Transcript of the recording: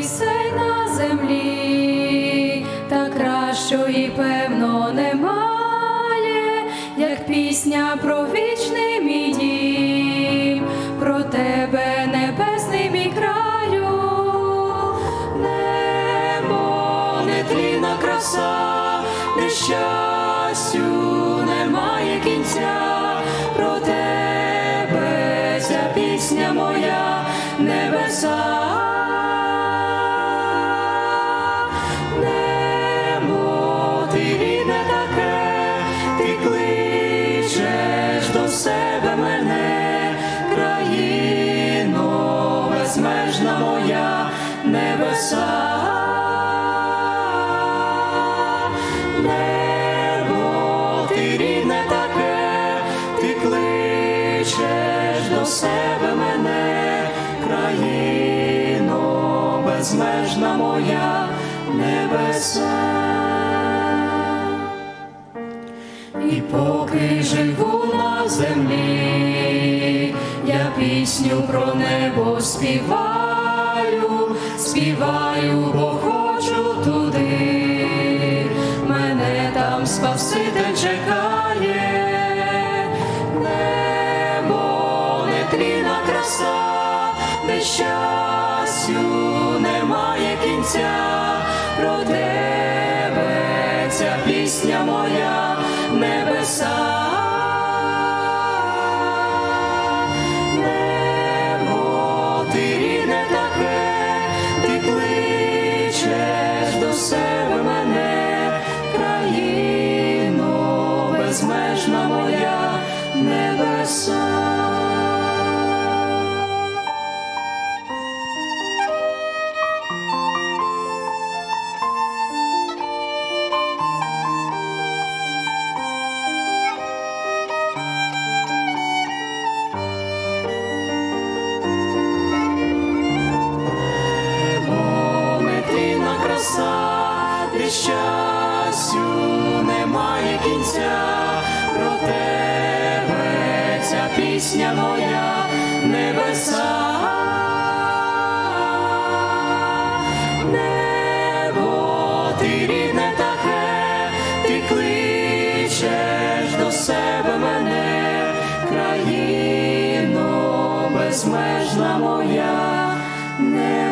Багато на землі, та кращої, певно, немає, як пісня про вічний мій дім, про тебе, небесний мій краю, небо, нетлінна краса, де щастю немає кінця, про тебе ця пісня моя, небеса. Себе мене, країно безмежна моя небеса. Небо, ти рідне таке, ти кличеш до себе мене, країно безмежна моя небеса. І поки живу пісню про небо співаю, співаю, бо хочу туди, мене там Спаситель чекає, небо, нетлінна краса, де щастю немає кінця, про тебе ця пісня моя небеса. Немає про тебе ця пісня моя небеса. Небо, ти рідне таке, ти кличеш до себе мене, країно безмежна моя небеса.